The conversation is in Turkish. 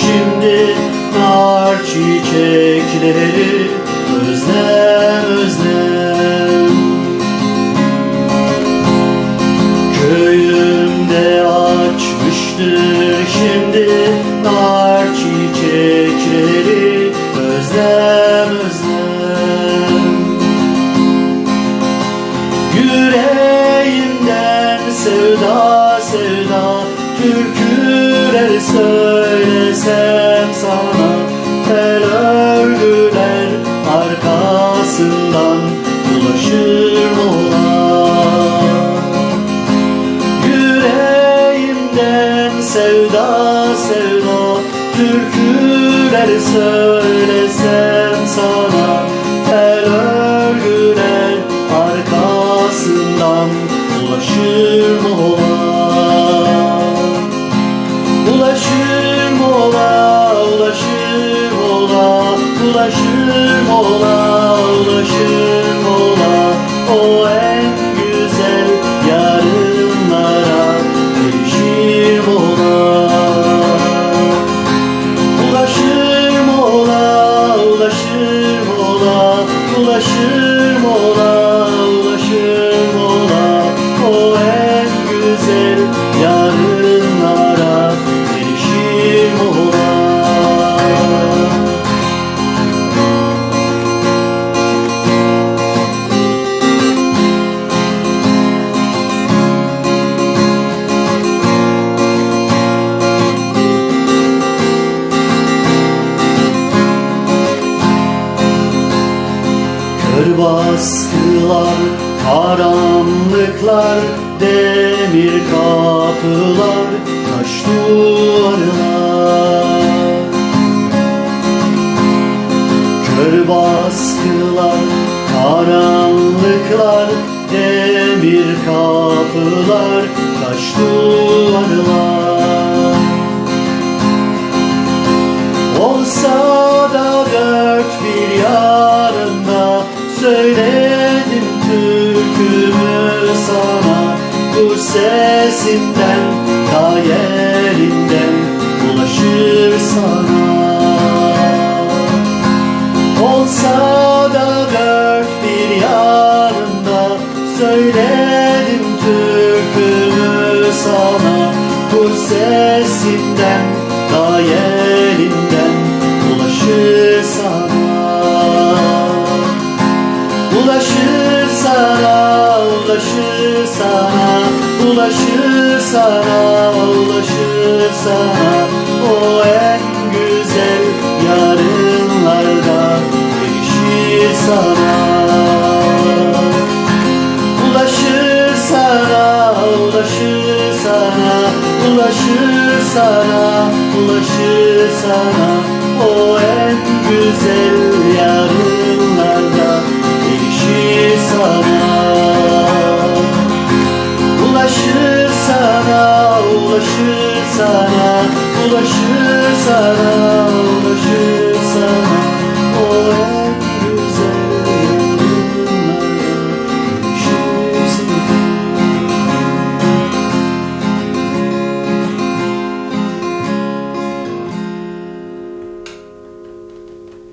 şimdi nar çiçekleri özlem özlem. Köyümde açmıştır şimdi nar çiçekleri özlem özlem. Yüreğimden sevda sevda. Söylesem sana Tel örgüler arkasından Ulaşır mola Ulaşır mola Ulaşır mola Ulaşır mola Ulaşır yarınlara erişir mola Kör baskılar, karanlıklar, demir kapılar, taş duvarlar. Kör baskılar, karanlıklar, demir kapılar, taş duvarlar. Sana. Olsa da dört bir yarında Söyledim türkümü sana. Kuş sesinden ta yerinden Ulaşır sana Ulaşır sana, ulaşır sana, ulaşır sana, ulaşır sana. O en güzel yarınlarda erişir sana. Ulaşır sana, ulaşır sana, ulaşır sana, ulaşır sana. O en güzel Ulaşır sana, ulaşır sana, ulaşır.